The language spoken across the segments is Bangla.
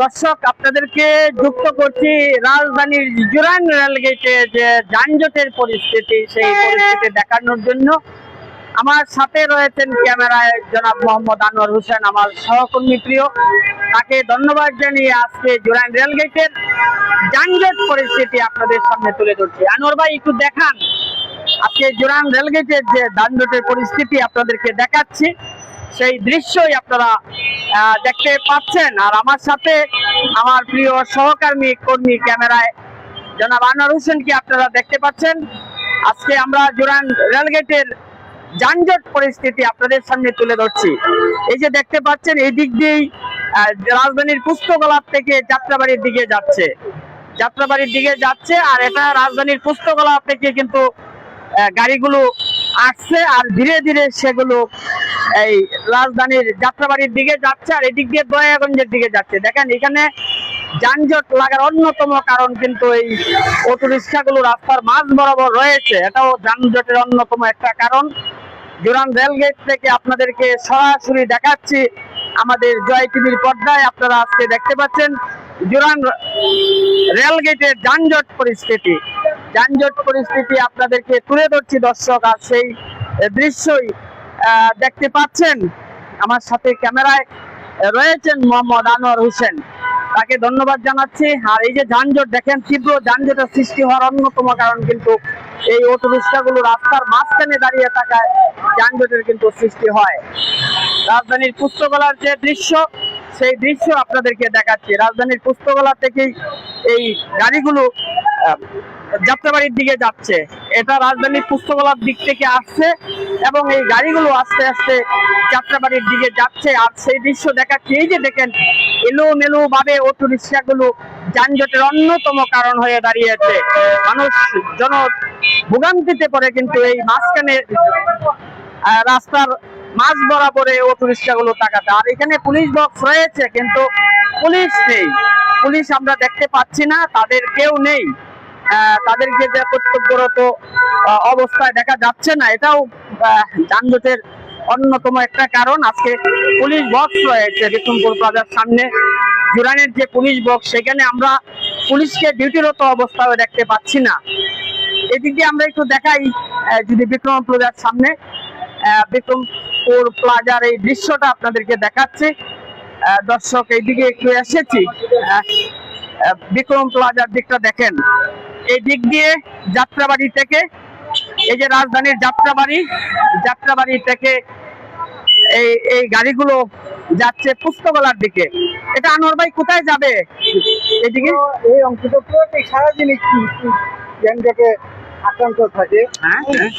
দর্শক আপনাদেরকে যুক্ত করছি রাজধানীর জুরান রেলগেটে যে যানজটের পরিস্থিতি সেই পরিস্থিতি দেখানোর জন্য। আমার সাথে রয়েছেন ক্যামেরায় জনাব মোহাম্মদ আনোয়ার হোসেন, আমার সহকর্মী প্রিয়। তাকে ধন্যবাদ জানিয়ে আজকে জুরান রেলগেটের যানজট পরিস্থিতি আপনাদের সামনে তুলে ধরছি। আনোয়ার ভাই, একটু দেখান। আজকে জুরান রেলগেটের যে যানজটের পরিস্থিতি আপনাদেরকে দেখাচ্ছি, সেই দৃশ্যই আপনারা দেখতে পাচ্ছেন। আর আমার সাথে আমার প্রিয় সহকর্মী, কর্মী ক্যামেরায় জনাব আনোয়ার হোসেনকে আপনারা দেখতে পাচ্ছেন। আজকে আমরা জুরান রেলগেটের যানজট পরিস্থিতি আপনাদের সামনে তুলে ধরছি। এই যে দেখতে পাচ্ছেন, এই দিক দিয়েই রাজধানীর পুস্তকলাপ থেকে যাত্রাবাড়ির দিকে যাচ্ছে। যাত্রাবাড়ির দিকে যাচ্ছে আর এটা রাজধানীর পুস্তকলাপ থেকে কিন্তু গাড়িগুলো আসছে আর ধীরে ধীরে সেগুলো, এই রাজধানীর যাত্রাবাড়ির দিকে যাচ্ছে আর এদিক দিয়ে দয়াগঞ্জের দিকে যাচ্ছে। দেখেন, এখানে যানজট লাগার অন্যতম কারণ কিন্তু এই অটো রিক্সাগুলো রাস্তার মাঝ বরাবর রয়েছে। এটাও যানজটের অন্যতম একটা কারণ। জুরান রেলগেট থেকে আপনাদেরকে সরাসরি দেখাচ্ছি আমাদের জয় টিভির পর্দায়। আপনারা আজকে দেখতে পাচ্ছেন জুরান রেলগেটের যানজট পরিস্থিতি। যানজট পরিস্থিতি আপনাদেরকে তুলে ধরছি দর্শক, আর সেই দৃশ্যই দেখতে পাচ্ছেন। আমার সাথে ক্যামেরায় রয়েছেন মোহাম্মদ আনোয়ার হোসেন। তাকে ধন্যবাদ জানাচ্ছি। আর এই যে যানজট, দেখেন তীব্র যানজটের সৃষ্টি হওয়ার অন্যতম কারণ কিন্তু এই অটো রিক্সাগুলো রাস্তার মাঝখানে দাঁড়িয়ে থাকায় যানজটের কিন্তু সৃষ্টি হয়। রাজধানীর পুস্তকলার যে দৃশ্য, সেই দৃশ্য আপনাদেরকে দেখাচ্ছি। রাজধানীর পুস্তকলা থেকেই এই গাড়িগুলো যাত্রাবাড়ির দিকে যাচ্ছে। এটা রাজধানীর পুস্তকলার দিক থেকে আসছে এবং এই গাড়িগুলো আস্তে আস্তে যাত্রাবাড়ির দিকে যাচ্ছে। আর সেই দৃশ্য দেখাচ্ছি। এই যে দেখেন এলোমেলো ভাবে অটো রিক্সাগুলো যানজটের অন্যতম কারণ হয়ে দাঁড়িয়েছে। মানুষ জন ভোগান্তিতে পড়ে কিন্তু এই মাঝখানে রাস্তার মাঝ বরাবরে অটো রিক্সাগুলো তাকাতে। আর এখানে পুলিশ বক্স রয়েছে, কিন্তু পুলিশ নেই। পুলিশ আমরা দেখতে পাচ্ছি না, তাদের কেউ নেই। তাদেরকে যে কর্তব্যরত অবস্থায় দেখা যাচ্ছে না, এটাও যানজটের অন্যতম একটা কারণ, আজকে পুলিশ বক্স রয়েছে বিক্রমপুর প্লাজার সামনে। জুরানের যে পুলিশ বক্স সেখানে আমরা পুলিশকে ডিউটিরত অবস্থায় দেখতে পাচ্ছি না। এদিকে আমরা একটু দেখাই যদি বিক্রম প্লাজার সামনে বিক্রমপুর প্লাজার এই দৃশ্যটা আপনাদেরকে দেখাচ্ছি। দর্শক, এইদিকে একটু এসেছি। বিক্রম প্লাজার দিকটা দেখেন। এই দিক দিয়ে যাত্রাবাড়ি থেকে, এই যে রাজধানীর যাত্রাবাড়ি যাত্রাবাড়ি থেকে এই এই গাড়িগুলো যাচ্ছে পুস্তকলার দিকে। এটা আনোয়ার ভাই কোথায় যাবে? এদিকে। এই অংশটা পুরোটাই সারাদিন যানজটে আক্রান্ত থাকে। হ্যাঁ হ্যাঁ।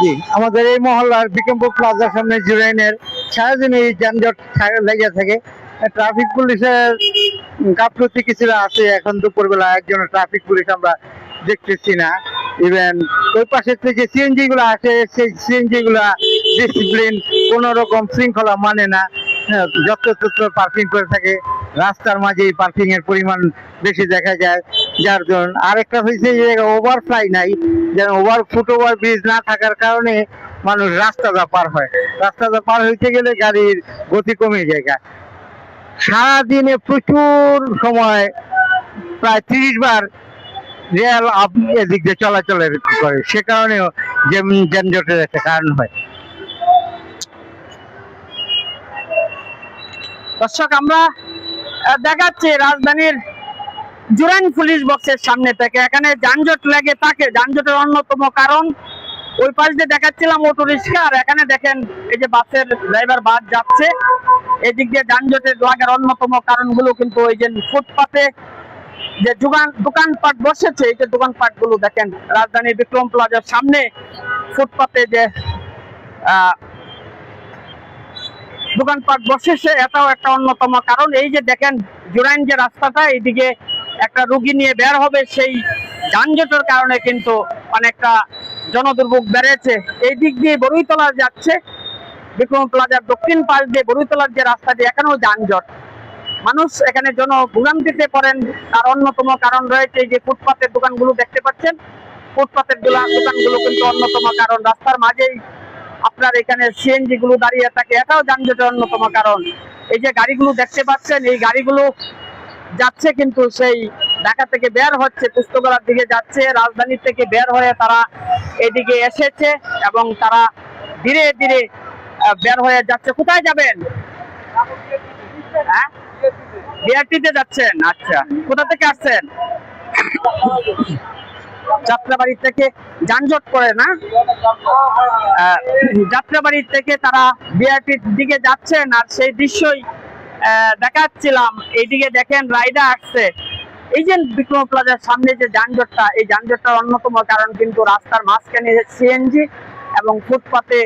জি আমাদের এই মহল্লার বিক্রমপুর প্লাজার সামনে জুরাইনের সারাদিন এই যানজট লেগে থাকে। ট্রাফিক পুলিশের গাফলতি কিছুটা আছে। এখন দুপুরবেলা একজন ট্রাফিক পুলিশ আমরা দেখতেছি না। ইভেন ওই পাশের থেকে সিএনজি গুলো আসে সেই সিএনজি গুলা ডিসিপ্লিন কোন রকম শৃঙ্খলা মানে না। হ্যাঁ, যত্রতত্র পার্কিং করে থাকে। রাস্তার মাঝে পার্কিং এর পরিমাণ বেশি দেখা যায়। যার জন্য আরেকটা হয়েছে যে ওভারফ্লাই নাই। যেন ওভার ফুট ওভার ব্রিজ না থাকার কারণে মানুষ রাস্তাটা পার হয়। রাস্তাটা পার হইতে গেলে গাড়ির গতি কমে যায় সারাদিনে প্রচুর সময় প্রায় তিরিশ বার রেল এদিক দিয়ে চলাচলের করে। সে কারণেও যেমন যানজটের একটা কারণ হয়। দর্শক, আমরা দেখাচ্ছি রাজধানীর জুরাইন পুলিশ বক্সের সামনে থেকে। এখানে যানজট লেগে থাকে। যানজটের অন্যতম কারণ, ওই পাশ দিয়ে দেখাচ্ছিলাম অটো রিক্সা। আর এখানে দেখেন, এই যে বাসের ড্রাইভার বাস যাচ্ছে। এদিক দিয়ে যানজটের লাগার অন্যতম কারণগুলো কিন্তু ওই যে ফুটপাতে যে দোকান দোকানপাট বসেছে, এই যে দোকানপাটগুলো দেখেন, রাজধানীর বিক্রম প্লাজার সামনে ফুটপাতে যে দোকানপাট বসেছে, এটাও একটা অন্যতম কারণ। এই যে দেখেন, জুরাইন যে রাস্তাটা, এইদিকে একটা রুগী নিয়ে বের হবে, সেই যানজটের কারণে কিন্তু অনেকটা জনদুর্ভোগ বেড়েছে। এই দিক দিয়ে বরুইতলা যাচ্ছে, বিক্রম প্লাজার দক্ষিণ পাশ দিয়ে বরুইতলার যে রাস্তাটি এখানেও যানজট। মানুষ এখানে জন ভোগান্তিতে পড়েন। তার অন্যতম কারণ রয়েছে এই যে ফুটপাতের দোকানগুলো দেখতে পাচ্ছেন। ফুটপাতের দোকানগুলো কিন্তু অন্যতম কারণ। রাস্তার মাঝেই আপনার এখানে সিএনজি গুলো দাঁড়িয়ে থাকে, এটাও যানজটের অন্যতম কারণ। এই যে গাড়িগুলো দেখতে পাচ্ছেন, এই গাড়িগুলো যাচ্ছে কিন্তু সেই ঢাকা থেকে বের হচ্ছে পুস্তকালয়ের দিকে যাচ্ছে, রাজধানী থেকে বের হয়ে তারা এদিকে এসেছে এবং তারা ধীরে ধীরে বের হয়ে যাচ্ছে। কোথায় যাবেন? হ্যাঁ? বিআরটিতে যাচ্ছেন? আচ্ছা। কোথা থেকে আসছেন? যাত্রাবাড়ি থেকে যানজট করে না? আহ, যাত্রাবাড়ি থেকে তারা বিআরটির দিকে যাচ্ছেন আর সেই দৃশ্যই দেখাচ্ছিলাম। এইদিকে দেখেন রাইডার আসছে। এই যে বিক্রম প্লাজার সামনে যে যানজটটা এই যানজটটার অন্যতম কারণ কিন্তু রাস্তার মাঝখানে সিএনজি এবং ফুটপাতে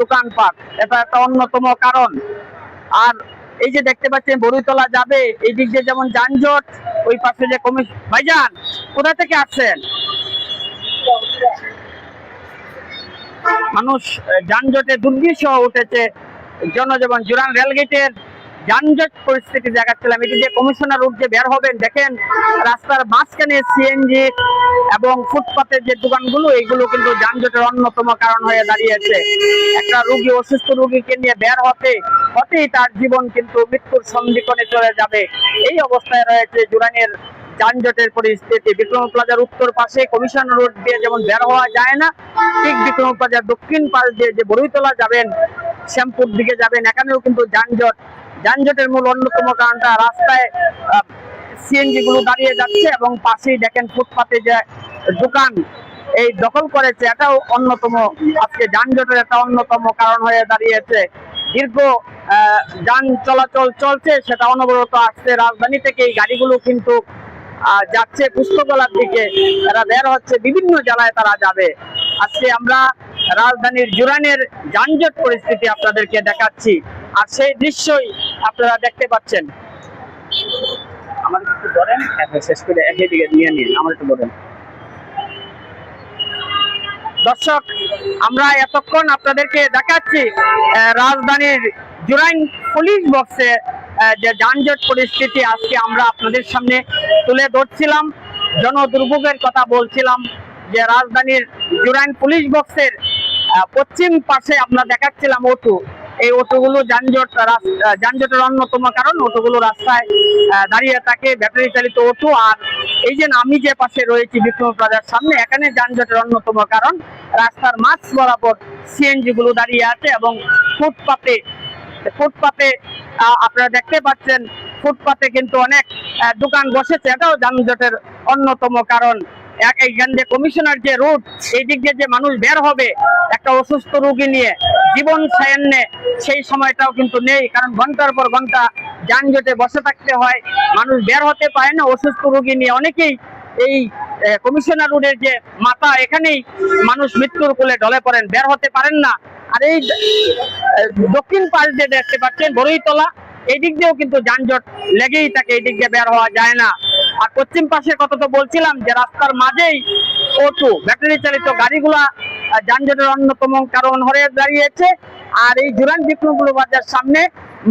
দোকানপাট এটা একটা অন্যতম কারণ। আর এই যে দেখতে পাচ্ছেন বরুতলা যাবে এই দিক দিয়ে যেমন যানজট ওই পাশে যে কমিশ ভাইজান কোথা থেকে আসছেন? মানুষ যানজটে দুর্বিষহ উঠেছে। জনজীবন জুরান রেলগেটের যানজট পরিস্থিতি দেখাচ্ছিলাম। এটি যে কমিশনার রূপ যে বের হবেন, দেখেন, রাস্তার মাঝখানে সিএনজি এবং ফুটপাতের যে দোকানগুলো, এগুলো কিন্তু যানজটের অন্যতম কারণ হয়ে দাঁড়িয়েছে। একটা রুগী, অসুস্থ রোগীকে নিয়ে বের হতে, হতেই তার জীবন কিন্তু মৃত্যুর সন্ধিকণে চলে যাবে। এই অবস্থায় রয়েছে জুরানের যানজটের পরিস্থিতি। বিক্রম প্লাজার উত্তর পাশে কমিশন রোড দিয়ে যেমন বের হওয়া যায় না, ঠিক বিক্রম প্লাজার দক্ষিণ পাশ দিয়ে যে বড়ইতলা যাবেন, শ্যামপুর দিকে যাবেন, এখানেও কিন্তু যানজট। যানজটের মূল অন্যতম কারণটা রাস্তায় সিএনজি গুলো দাঁড়িয়ে যাচ্ছে এবং পাশেই দেখেন ফুটপাতে যে দোকান, এই দখল করেছে, এটাও অন্যতম। আজকে যানজটের একটা অন্যতম কারণ হয়ে দাঁড়িয়েছে। দীর্ঘ যান চলাচল চলছে, সেটা অনবরত আসছে। রাজধানী থেকে এই গাড়িগুলো কিন্তু যাচ্ছে পুস্তকলার দিকে। তারা বের হচ্ছে, বিভিন্ন জেলায় তারা যাবে। আজকে আমরা রাজধানীর জুরানের যানজট পরিস্থিতি আপনাদেরকে দেখাচ্ছি। আর সেই দৃশ্যই আপনারা দেখতে পাচ্ছেন। একটু ধরেন। দর্শক, আমরা এতক্ষণ আপনাদেরকে দেখাচ্ছি রাজধানীর জুরাইন পুলিশ বক্সে যে যানজট পরিস্থিতি আজকে আমরা আপনাদের সামনে তুলে ধরছিলাম জন দুর্ভোগের কথা বলছিলাম যে রাজধানীর জুরাইন পুলিশ বক্সের পশ্চিম পাশে আমরা দেখাচ্ছিলাম অটো। এই অটোগুলো যানজট যানজটের অন্যতম কারণ, অটোগুলো রাস্তায় দাঁড়িয়ে থাকে ব্যাটারি চালিত অটো। আর এই যে আমি যে পাশে রয়েছি বিক্রম প্লাজার সামনে, এখানে যানজটের অন্যতম কারণ, রাস্তার মাঝ বরাবর সিএনজি গুলো দাঁড়িয়ে আছে এবং ফুটপাতে ফুটপাতে আপনারা দেখতে পাচ্ছেন, ফুটপাতে কিন্তু অনেক দোকান বসেছে, এটাও যানজটের অন্যতম কারণ। এক এইখান যে কমিশনার যে রুট এই দিক দিয়ে যে মানুষ বের হবে, একটা অসুস্থ রোগী নিয়ে জীবন সায়ান্নে সেই সময়টাও কিন্তু নেই, কারণ ঘণ্টার পর ঘণ্টা যানজটে বসে থাকতে হয়। মানুষ বের হতে পারে না, অসুস্থ রোগী নিয়ে। অনেকেই এই কমিশনার রোডের যে মাথা, এখানেই মানুষ মৃত্যুর কোলে ঢলে পড়েন, বের হতে পারেন না। আর এই দক্ষিণ পাশ দিয়ে দেখতে পাচ্ছেন বড়ইতলা এই দিক দিয়েও কিন্তু যানজট লেগেই থাকে এই দিক দিয়ে বের হওয়া যায় না। আর পশ্চিম পাশের কথা তো বলছিলাম যে, রাস্তার মাঝেই অটো ব্যাটারি চালিত গাড়িগুলা যানজটের অন্যতম কারণ হয়ে দাঁড়িয়েছে। আর এই জুরান বিক্রমগুলো বাজার সামনে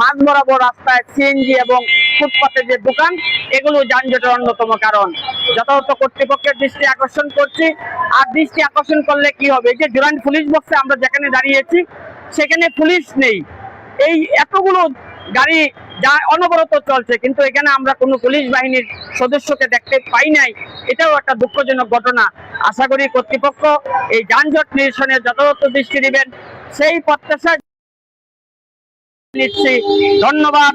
মাঝ বরাবর রাস্তায় সিএনজি এবং ফুটপাতে যে দোকান, এগুলো যানজটের অন্যতম কারণ। যথাযথ কর্তৃপক্ষের দৃষ্টি আকর্ষণ করছি। আর দৃষ্টি আকর্ষণ করলে কি হবে? যে জুরান পুলিশ বক্সে আমরা যেখানে দাঁড়িয়েছি, সেখানে পুলিশ নেই। এই এতগুলো গাড়ি যা অনবরত চলছে, কিন্তু এখানে আমরা কোনো পুলিশ বাহিনীর সদস্যকে দেখতে পাই নাই। এটাও একটা দুঃখজনক ঘটনা। আশা করি কর্তৃপক্ষ এই যানজট নিরসনে যথাযথ দৃষ্টি দিবেন। সেই প্রত্যাশা নিচ্ছি। ধন্যবাদ।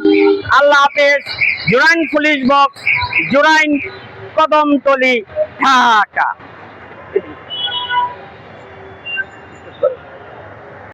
আল্লাহ হাফেজ। Jurain police box. Jurain Kadamtali, Dhaka.